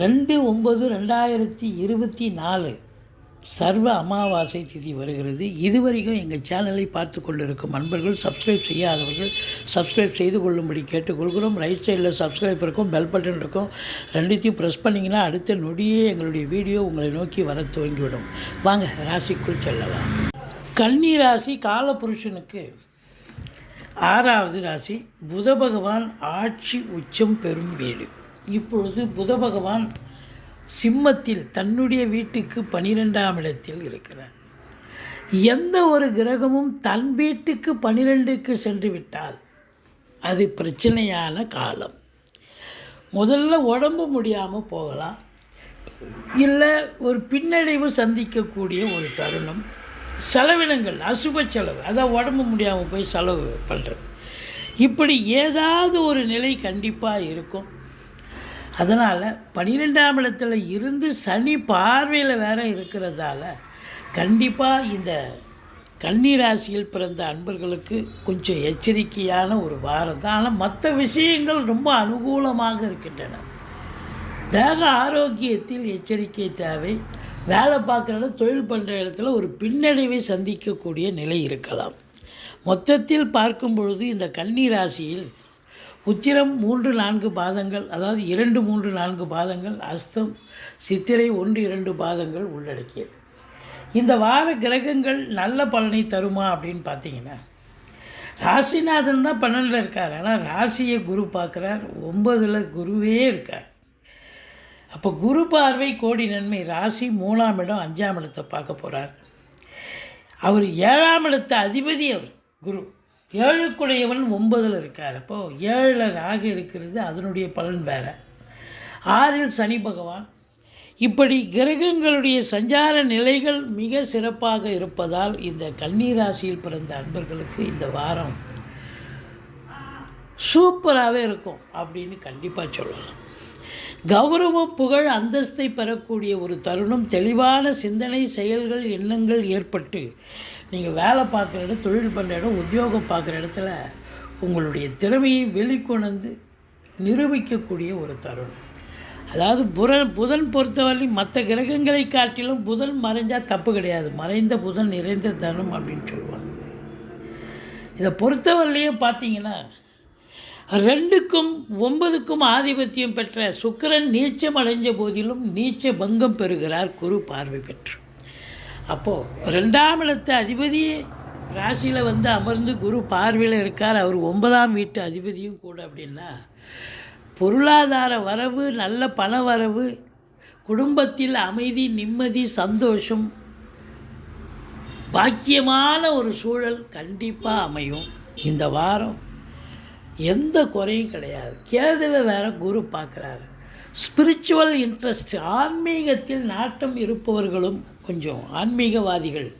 ரெண்டு ஒம்பது ரெண்டாயிரத்தி இருபத்தி நாலு சர்வ அமாவாசை திதி வருகிறது. இதுவரைக்கும் எங்கள் சேனலை பார்த்து கொண்டிருக்கும் அன்பர்கள் சப்ஸ்கிரைப் செய்யாதவர்கள் சப்ஸ்கிரைப் செய்து கொள்ளும்படி கேட்டுக்கொள்கிறோம். ரைட் சைடில் சப்ஸ்கிரைப் இருக்கும் பெல் பட்டன் இருக்கும். ரெண்டுத்தையும் ப்ரெஸ் பண்ணிங்கன்னா அடுத்த நொடியே எங்களுடைய வீடியோ உங்களை நோக்கி வர துவங்கிவிடும். வாங்க ராசிக்குள் செல்லலாம். கன்னி ராசி காலபுருஷனுக்கு ஆறாவது ராசி. புத பகவான் ஆட்சி உச்சம் பெறும் வீடு. இப்பொழுது புத பகவான் சிம்மத்தில் தன்னுடைய வீட்டுக்கு பனிரெண்டாம் இடத்தில் இருக்கிறார். எந்த ஒரு கிரகமும் தன் வீட்டுக்கு பனிரெண்டுக்கு சென்று விட்டால் அது பிரச்சனையான காலம். முதல்ல உடம்பு முடியாமல் போகலாம். இல்லை ஒரு பின்னடைவு சந்திக்கக்கூடிய ஒரு தருணம். செலவினங்கள் அசுப செலவு அதான் உடம்பு முடியாமல் போய் செலவு பண்ணுறது இப்படி ஏதாவது ஒரு நிலை கண்டிப்பாக இருக்கும். அதனால் பன்னிரெண்டாம் இடத்துல இருந்து சனி பார்வையில் வேற இருக்கிறதால கண்டிப்பாக இந்த கன்னி ராசியில் பிறந்த அன்பர்களுக்கு கொஞ்சம் எச்சரிக்கையான ஒரு வாரம் தான். ஆனால் மற்ற விஷயங்கள் ரொம்ப அனுகூலமாக இருக்கின்றன. தேக ஆரோக்கியத்தில் எச்சரிக்கை தேவை. வேலை பார்க்குற இடம் தொழில் பண்ணுற இடத்துல ஒரு பின்னடைவை சந்திக்கக்கூடிய நிலை இருக்கலாம். மொத்தத்தில் பார்க்கும் பொழுது இந்த கன்னி ராசியில் உத்திரம் மூன்று நான்கு பாதங்கள் அதாவது இரண்டு மூன்று நான்கு பாதங்கள் அஸ்தம் சித்திரை ஒன்று இரண்டு பாதங்கள் உள்ளடக்கியது. இந்த வார கிரகங்கள் நல்ல பலனை தருமா அப்படின்னு பார்த்தீங்கன்னா ராசிநாதன் தான் பன்னெண்டில் இருக்கார். ஆனால் ராசியை குரு பார்க்குறார். ஒன்பதில் குருவே இருக்கார். அப்போ குரு பார்வை கோடி நன்மை. ராசி மூணாம் இடம் அஞ்சாம் இடத்தை பார்க்க போகிறார் அவர் ஏழாம் இடத்த அதிபதி அவர் குரு. ஏழுக்குடையவன் ஒன்பதில் இருக்கார். அப்போது ஏழில் ராகு இருக்கிறது அதனுடைய பலன் வேறு. ஆறில் சனி பகவான். இப்படி கிரகங்களுடைய சஞ்சார நிலைகள் மிக சிறப்பாக இருப்பதால் இந்த கன்னிராசியில் பிறந்த அன்பர்களுக்கு இந்த வாரம் சூப்பராகவே இருக்கும் அப்படின்னு கண்டிப்பாக சொல்லலாம். கௌரவம் புகழ் அந்தஸ்தை பெறக்கூடிய ஒரு தருணம் தெளிவான சிந்தனை செயல்கள் எண்ணங்கள் ஏற்பட்டு நீங்கள் வேலை பார்க்குற இடம் தொழில் பண்ணுற இடம் உத்தியோகம் பார்க்குற இடத்துல உங்களுடைய திறமையை வெளிக்கொணர்ந்து நிரூபிக்கக்கூடிய ஒரு தருணம். அதாவது புரன் புதன் பொறுத்தவரை மற்ற கிரகங்களை காட்டிலும் புதன் மறைஞ்சால் தப்பு கிடையாது. மறைந்த புதன் நிறைந்த தனம் அப்படின்னு சொல்லுவாங்க. இதை பொறுத்தவரையிலையும் பார்த்தீங்கன்னா ரெண்டுக்கும் ஒன்பதுக்கும் ஆதிபத்தியம் பெற்ற சுக்கிரன் நீச்சம் அடைஞ்ச போதிலும் நீச்ச பங்கம் பெறுகிறார் குரு பார்வை பெற்று. அப்போது ரெண்டாம் இடத்து அதிபதி ராசியில் வந்து அமர்ந்து குரு பார்வையில் இருக்கார். அவர் ஒன்பதாம் வீட்டு அதிபதியும் கூட அப்படின்னா பொருளாதார வரவு நல்ல பண வரவு குடும்பத்தில் அமைதி நிம்மதி சந்தோஷம் பாக்கியமான ஒரு சூழல் கண்டிப்பாக அமையும் இந்த வாரம். எந்த குறையும் கிடையாது. கேதுவை வேற குரு பார்க்குறாரு. ஸ்பிரிச்சுவல் இன்ட்ரெஸ்ட் ஆன்மீகத்தில் நாட்டம் இருப்பவர்களும் கொஞ்சம் ஆன்மீகவாதிகள்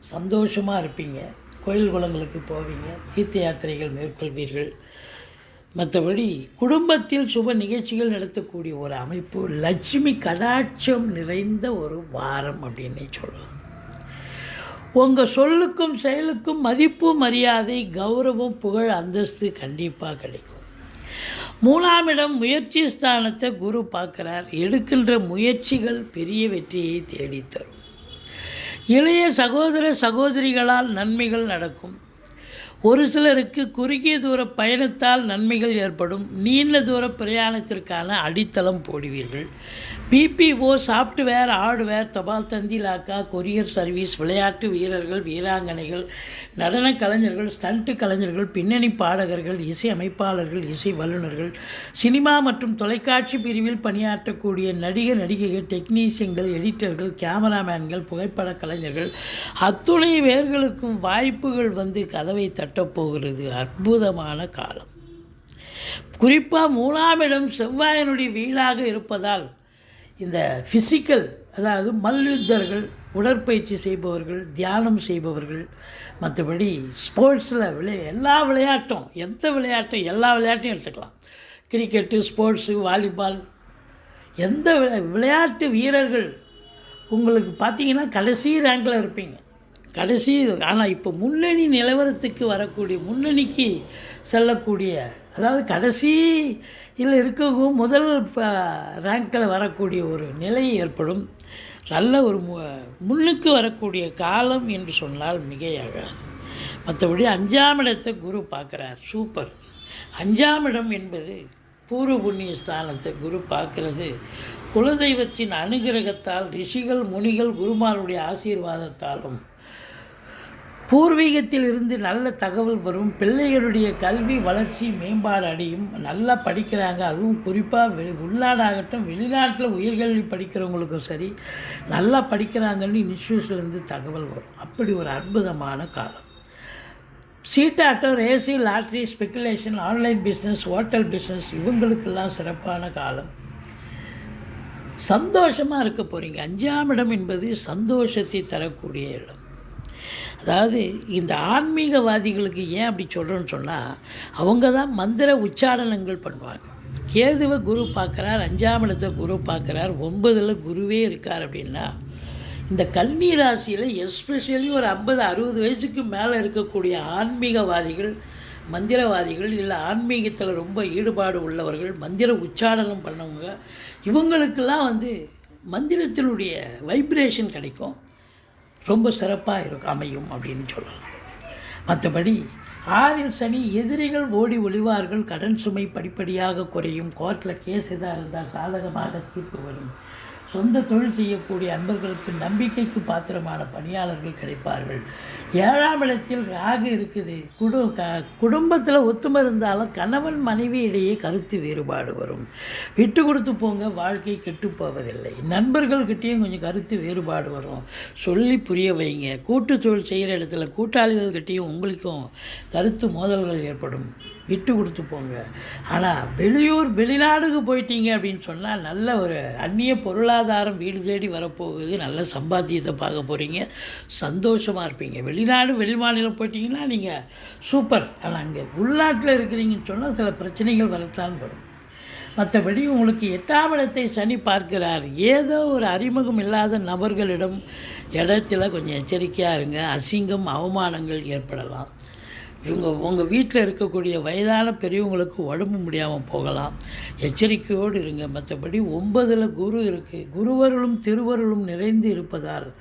சந்தோஷமாக இருப்பீங்க. கோயில் குளங்களுக்கு போவீங்க. தீர்த்த யாத்திரைகள் மேற்கொள்வீர்கள். மற்றபடி குடும்பத்தில் சுப நிகழ்ச்சிகள் நடத்தக்கூடிய ஒரு அமைப்பு லட்சுமி கடாட்சம் நிறைந்த ஒரு வாரம் அப்படின்னு சொல்லலாம் உங்கள் சொல்லுக்கும் செயலுக்கும் மதிப்பு மரியாதை கௌரவம் புகழ் அந்தஸ்து கண்டிப்பாக கிடைக்கும். மூணாம் இடம் முயற்சி ஸ்தானத்தை குரு பார்க்குறார். எடுக்கின்ற முயற்சிகள் பெரிய வெற்றியை தேடித் தரும். இளைய சகோதர சகோதரிகளால் நன்மைகள் நடக்கும். ஒரு சிலருக்கு குறுகிய தூர பயணத்தால் நன்மைகள் ஏற்படும். நீண்ட தூர பிரயாணத்திற்கான அடித்தளம் போடுவீர்கள். பிபிஓ சாஃப்ட்வேர் ஹார்ட்வேர் தபால் தந்தி லாக்கா கொரியர் சர்வீஸ் விளையாட்டு வீரர்கள் வீராங்கனைகள் நடன கலைஞர்கள் ஸ்டண்ட் கலைஞர்கள் பின்னணி பாடகர்கள் இசை அமைப்பாளர்கள் இசை வல்லுநர்கள் சினிமா மற்றும் தொலைக்காட்சி பிரிவில் பணியாற்றக்கூடிய நடிகர் நடிகைகள் டெக்னீஷியன்கள் எடிட்டர்கள் கேமராமேன்கள் புகைப்பட கலைஞர்கள் அத்துணை வேர்களுக்கும் வாய்ப்புகள் வந்து கதவை தட்டப்போகிறது அற்புதமான காலம். குறிப்பாக மூணாம் இடம் செவ்வாயினுடைய வீடாக இருப்பதால் இந்த ஃபிசிக்கல் அதாவது மல்யுத்தர்கள் உடற்பயிற்சி செய்பவர்கள் தியானம் செய்பவர்கள் மற்றபடி ஸ்போர்ட்ஸில் விளைய எல்லா விளையாட்டும் எந்த விளையாட்டும் எல்லா விளையாட்டையும் எடுத்துக்கலாம். கிரிக்கெட்டு ஸ்போர்ட்ஸு வாலிபால் எந்த விளையாட்டு வீரர்கள் உங்களுக்கு பார்த்தீங்கன்னா கடைசி ரேங்கில் இருப்பீங்க. கடைசி ஆனால் இப்போ முன்னணி நிலவரத்துக்கு வரக்கூடிய முன்னணிக்கு செல்லக்கூடிய அதாவது கடைசியில் இருக்கவும் முதல் ரேங்கில் வரக்கூடிய ஒரு நிலை ஏற்படும். நல்ல ஒரு மு முன்னுக்கு வரக்கூடிய காலம் என்று சொன்னால் மிகையாகாது. மற்றபடி அஞ்சாம் இடத்தை குரு பார்க்குறார். சூப்பர். அஞ்சாம் இடம் என்பது பூர்வ புண்ணிய ஸ்தானத்தை குரு பார்க்கிறது. குலதெய்வத்தின் அனுகிரகத்தால் ரிஷிகள் முனிகள் குருமாருடைய ஆசீர்வாதத்தாலும் பூர்வீகத்தில் இருந்து நல்ல தகவல் வரும். பிள்ளைகளுடைய கல்வி வளர்ச்சி மேம்பாடு அடையும். நல்லா படிக்கிறாங்க. அதுவும் குறிப்பாக வெளி உள்நாடாகட்டும் வெளிநாட்டில் உயர்கல்வி படிக்கிறவங்களுக்கும் சரி நல்லா படிக்கிறாங்கன்னு இன்ஸ்டியூஷன்லேருந்து தகவல் வரும். அப்படி ஒரு அற்புதமான காலம். சீட்டாட்டம் ரேசி lottery speculation online business hotel business இவங்களுக்கெல்லாம் சிறப்பான காலம். சந்தோஷமாக இருக்க போகிறீங்க அஞ்சாம் இடம் என்பது சந்தோஷத்தை தரக்கூடிய இடம். அதாவது இந்த ஆன்மீகவாதிகளுக்கு ஏன் அப்படி சொல்கிறேன்னு சொன்னால் அவங்க தான் மந்திர உச்சாரணங்கள் பண்ணுவாங்க. கேதுவை குரு பார்க்குறார் அஞ்சாம் இடத்தை குரு பார்க்குறார் ஒன்பதில் குருவே இருக்கார் அப்படின்னா இந்த கன்னி ராசியில் எஸ்பெஷலி ஒரு ஐம்பது அறுபது வயசுக்கு மேலே இருக்கக்கூடிய ஆன்மீகவாதிகள் மந்திரவாதிகள் இல்லை ஆன்மீகத்தில் ரொம்ப ஈடுபாடு உள்ளவர்கள் மந்திர உச்சாரணம் பண்ணவங்க இவங்களுக்கெல்லாம் வந்து மந்திரத்தினுடைய வைப்ரேஷன் கிடைக்கும். ரொம்ப சிறப்பாக இருக்கும் அமையும் அப்படின்னு சொல்லலாம். மற்றபடி ஆறில் சனி எதிரிகள் ஓடி ஒளிவார்கள் கடன் சுமை படிப்படியாக குறையும் கோர்ட்டில் கேஸ் எதாக இருந்தால் சாதகமாக தீர்ப்பு வரும். சொந்த தொழில் செய்யக்கூடிய அன்பர்களுக்கு நம்பிக்கைக்கு பாத்திரமான பணியாளர்கள் கிடைப்பார்கள். ஏழாம் இடத்தில் ராகு இருக்குது. குடு க குடும்பத்தில் ஒத்துமை இருந்தாலும் கணவன் மனைவி இடையே கருத்து வேறுபாடு வரும். விட்டு கொடுத்து போங்க வாழ்க்கை கெட்டு போவதில்லை. நண்பர்கள்கிட்டேயும் கொஞ்சம் கருத்து வேறுபாடு வரும். சொல்லி புரிய வைங்க. கூட்டு தொழில் செய்கிற இடத்துல கூட்டாளிகள்கிட்டேயும் உங்களுக்கும் கருத்து மோதல்கள் ஏற்படும். விட்டு கொடுத்து போங்க. ஆனால் வெளியூர் வெளிநாடுக்கு போயிட்டீங்க அப்படின்னு சொன்னால் நல்ல ஒரு அந்நிய பொருளாதாரம் வீடு தேடி வரப்போகுது. நல்ல சம்பாத்தியத்தை பார்க்க போகிறீங்க சந்தோஷமாக இருப்பீங்க. வெளி வெளிநாடு வெளிமாநிலம் போயிட்டீங்கன்னா நீங்கள் சூப்பர். ஆனால் அங்கே உள்நாட்டில் இருக்கிறீங்கன்னு சொன்னால் சில பிரச்சனைகள் வரத்தான் வரும். மற்றபடி உங்களுக்கு எட்டாம் இடத்தை சனி பார்க்கிறார். ஏதோ ஒரு அறிமுகம் இல்லாத நபர்களிடம் இடத்துல கொஞ்சம் எச்சரிக்கையாக இருங்க. அசிங்கம் அவமானங்கள் ஏற்படலாம். இவங்க உங்கள் வீட்டில் இருக்கக்கூடிய வயதான பெரியவங்களுக்கு உடம்பு முடியாமல் போகலாம். எச்சரிக்கையோடு இருங்க. மற்றபடி ஒன்பதில் குரு இருக்குது குருவர்களும் திருவருளும் நிறைந்து இருப்பதால்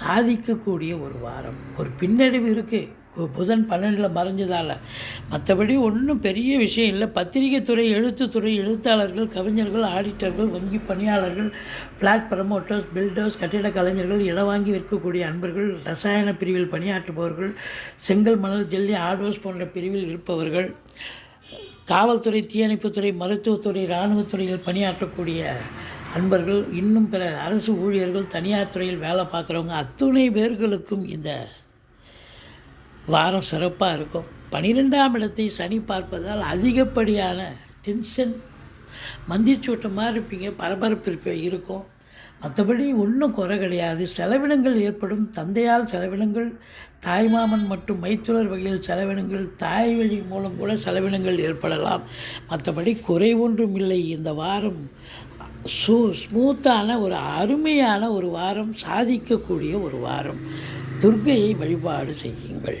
சாதிக்கக்கூடிய ஒரு வாரம். ஒரு பின்னடைவு இருக்குது புதன் பன்னெண்டில் மறைஞ்சதால். மற்றபடி ஒன்றும் பெரிய விஷயம் இல்லை. பத்திரிகை துறை எழுத்துத்துறை எழுத்தாளர்கள் கவிஞர்கள் ஆடிட்டர்கள் வங்கி பணியாளர்கள் ஃப்ளாட் ப்ரமோட்டர்ஸ் பில்டர்ஸ் கட்டிட கலைஞர்கள் இடம் வாங்கி விற்கக்கூடிய அன்பர்கள் ரசாயன பிரிவில் பணியாற்றுபவர்கள் செங்கல் மணல் ஜெல்லி ஆடோஸ் போன்ற பிரிவில் இருப்பவர்கள் காவல்துறை தீயணைப்புத்துறை மருத்துவத்துறை இராணுவத்துறையில் பணியாற்றக்கூடிய அன்பர்கள் இன்னும் பிற அரசு ஊழியர்கள் தனியார் துறையில் வேலை பார்க்குறவங்க அத்துணை பேர்களுக்கும் இந்த வாரம் சிறப்பாக இருக்கும். பனிரெண்டாம் இடத்தை சனி பார்ப்பதால் அதிகப்படியான டென்ஷன் மந்திரிச்சூட்டம் மாதிரி இருப்பீங்க பரபரப்பு இருப்ப இருக்கும். மற்றபடி ஒன்றும் குறை கிடையாது. செலவினங்கள் ஏற்படும். தந்தையால் செலவினங்கள் தாய்மாமன் மற்றும் மைத்துனர் வகையில் செலவினங்கள் தாய் வழி மூலம் கூட செலவினங்கள் ஏற்படலாம். மற்றபடி குறை ஒன்றும் இல்லை. இந்த வாரம் சூ ஸ்மூத்தான ஒரு அருமையான ஒரு வாரம் சாதிக்கக்கூடிய ஒரு வாரம். துர்கையை வழிபாடு செய்யுங்கள்.